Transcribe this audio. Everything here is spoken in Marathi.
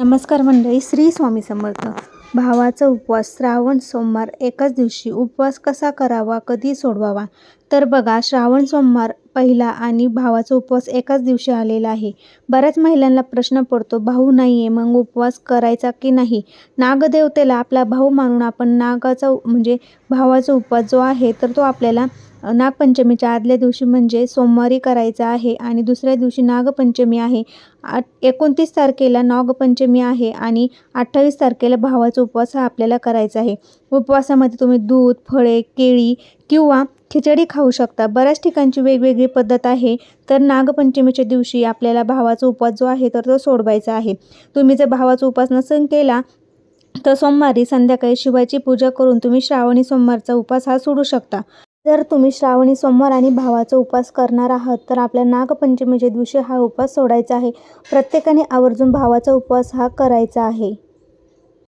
नमस्कार मंडळी श्री स्वामी समर्थ. भावाचा उपवास श्रावण सोमवार एकाच दिवशी उपवास कसा करावा कधी सोडवावा? तर बघा श्रावण सोमवार पहिला आणि भावाचा उपवास एकाच दिवशी आलेला आहे. बऱ्याच महिलांना प्रश्न पडतो भाऊ नाही आहे मग उपवास करायचा की नाही? नागदेवतेला आपला भाऊ मानून आपण नागाचा म्हणजे भावाचा उपवास जो आहे तर तो आपल्याला नागपंचमीच्या आदल्या दिवशी म्हणजे सोमवारी करायचा आहे आणि दुसऱ्या दिवशी नागपंचमी आहे. आठ एकोणतीस तारखेला नागपंचमी आहे आणि अठ्ठावीस तारखेला भावाचा उपवास हा आपल्याला करायचा आहे. उपवासामध्ये तुम्ही दूध फळे केळी किंवा खिचडी खाऊ शकता. बऱ्याच ठिकाणची वेगवेगळी पद्धत आहे. तर नागपंचमीच्या दिवशी आपल्याला भावाचा उपवास जो आहे तर तो सोडवायचा आहे. तुम्ही जर भावाचा उपवास नसेल केला तर सोमवारी संध्याकाळी शिवाची पूजा करून तुम्ही श्रावणी सोमवारचा उपवास हा सोडू शकता. जर तुम्ही श्रावणी सोमवार आणि भावाचा उपवास करणार आहात तर आपल्या नागपंचमीच्या दिवशी हा उपवास सोडायचा आहे. प्रत्येकाने आवर्जून भावाचा उपवास हा करायचा आहे.